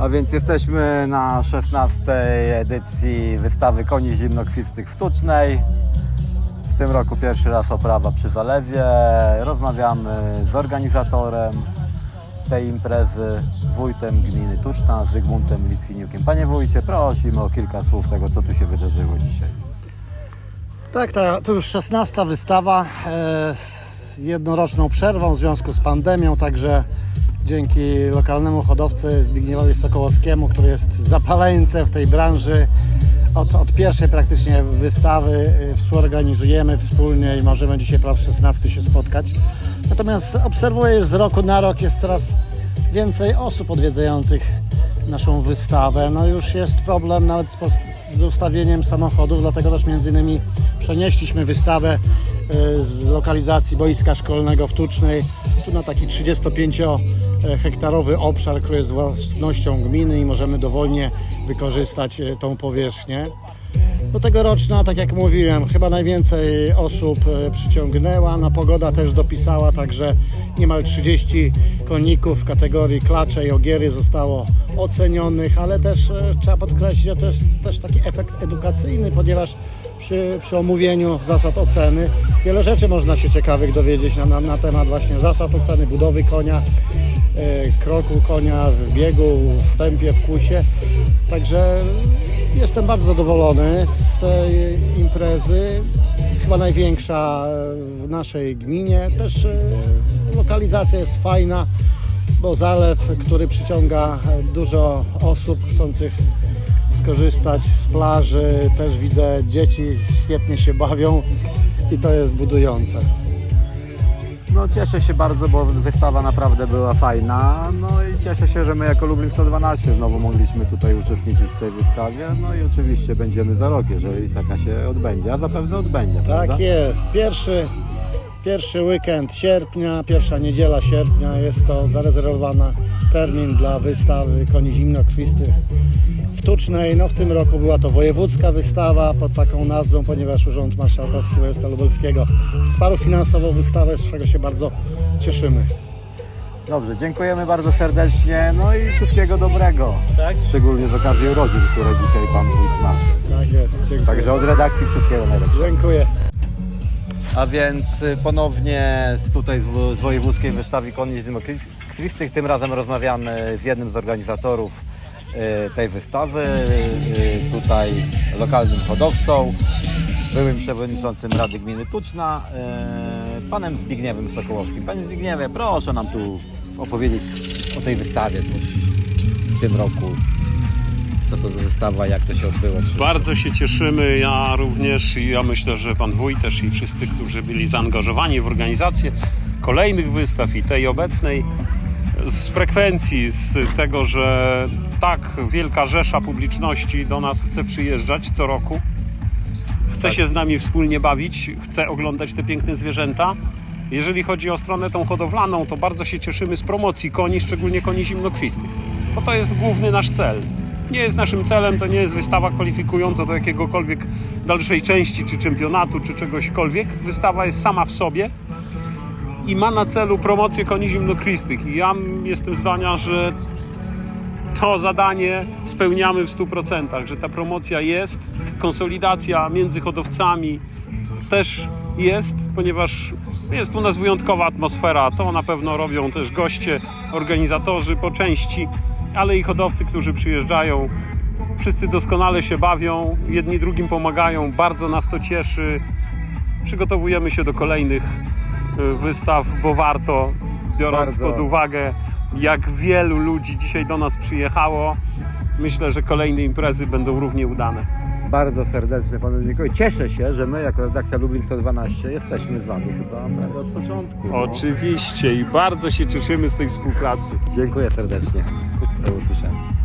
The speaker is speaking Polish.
A więc jesteśmy na 16 edycji wystawy koni zimnokwistych w Tucznej. W tym roku pierwszy raz oprawa przy zalewie. Rozmawiamy z organizatorem tej imprezy, wójtem gminy Tuczna, Zygmuntem Litwiniukiem. Panie wójcie, prosimy o kilka słów tego, co tu się wydarzyło dzisiaj. Tak, ta, to już 16 wystawa e, z jednoroczną przerwą w związku z pandemią, także dzięki lokalnemu hodowcy Zbigniewowi Sokołowskiemu, który jest zapaleńcem w tej branży, od, od pierwszej praktycznie wystawy e, współorganizujemy wspólnie i możemy dzisiaj po raz 16 się spotkać. Natomiast obserwuję, że z roku na rok jest coraz więcej osób odwiedzających naszą wystawę. No już jest problem nawet z, z ustawieniem samochodów, dlatego też między innymi przenieśliśmy wystawę e, z lokalizacji boiska szkolnego w Tucznej, tu na taki 35-hektarowy obszar, który jest własnością gminy i możemy dowolnie wykorzystać e, tą powierzchnię. Do tegoroczna, tak jak mówiłem, chyba najwięcej osób e, przyciągnęła. No, pogoda też dopisała, także niemal 30 koników w kategorii klacze i ogiery zostało ocenionych, ale też e, trzeba podkreślić, że to jest też taki efekt edukacyjny, ponieważ przy, przy omówieniu zasad oceny wiele rzeczy można się ciekawych dowiedzieć na, na, na temat właśnie zasad oceny budowy konia, e, kroku konia w biegu, w wstępie, w kusie. Także jestem bardzo zadowolony z tej imprezy. Chyba największa w naszej gminie. Też e, lokalizacja jest fajna, bo zalew, który przyciąga dużo osób chcących skorzystać z plaży. Też widzę dzieci świetnie się bawią i to jest budujące. No cieszę się bardzo, bo wystawa naprawdę była fajna. No i cieszę się, że my jako Lublin 112 znowu mogliśmy tutaj uczestniczyć w tej wystawie. No i oczywiście będziemy za rok, jeżeli taka się odbędzie, a zapewne odbędzie, prawda? Tak jest. Pierwszy, pierwszy weekend sierpnia, pierwsza niedziela sierpnia jest to zarezerwowana termin dla wystawy koni zimnokrwistych w Tucznej. No w tym roku była to wojewódzka wystawa pod taką nazwą, ponieważ Urząd Marszałkowski Województwa Lubelskiego wsparł finansowo wystawę, z czego się bardzo cieszymy. Dobrze, dziękujemy bardzo serdecznie, no i wszystkiego dobrego. Tak? Szczególnie z okazji urodzin, które dzisiaj Pan Wójt ma. Tak jest. Dziękuję. Także od redakcji wszystkiego najlepszego. Dziękuję. A więc y, ponownie z tutaj z, wo- z Wojewódzkiej Wystawy Koni Zimnokrwistych. Tym razem rozmawiamy z jednym z organizatorów y, tej wystawy, y, tutaj lokalnym hodowcą, byłym przewodniczącym Rady Gminy Tuczna, panem Zbigniewem Sokołowskim. Panie Zbigniewie, proszę nam tu opowiedzieć o tej wystawie coś w tym roku. Co to za wystawa, jak to się odbyło? Bardzo się cieszymy, ja również i ja myślę, że pan wójt też i wszyscy, którzy byli zaangażowani w organizację kolejnych wystaw i tej obecnej z frekwencji, z tego, że tak wielka rzesza publiczności do nas chce przyjeżdżać co roku, chce Tak. się z nami wspólnie bawić, chce oglądać te piękne zwierzęta. Jeżeli chodzi o stronę tą hodowlaną, to bardzo się cieszymy z promocji koni, szczególnie koni zimnokrwistych, bo to jest główny nasz cel. Nie jest naszym celem, to nie jest wystawa kwalifikująca do jakiegokolwiek dalszej części, czy czempionatu, czy czegośkolwiek. Wystawa jest sama w sobie i ma na celu promocję koni zimnokrwistych. I ja jestem zdania, że to zadanie spełniamy w 100%, że ta promocja jest, konsolidacja między hodowcami też jest, ponieważ jest u nas wyjątkowa atmosfera. To na pewno robią też goście, organizatorzy po części, ale i hodowcy, którzy przyjeżdżają. Wszyscy doskonale się bawią, jedni drugim pomagają, bardzo nas to cieszy. Przygotowujemy się do kolejnych y, wystaw, bo warto, biorąc Bardzo. pod uwagę, jak wielu ludzi dzisiaj do nas przyjechało. Myślę, że kolejne imprezy będą równie udane. Bardzo serdecznie Panu dziękuję. Cieszę się, że my jako redakcja Lublin 112 jesteśmy z Wami chyba prawie od początku. no. Oczywiście i bardzo się cieszymy z tej współpracy. Dziękuję serdecznie. 都是想。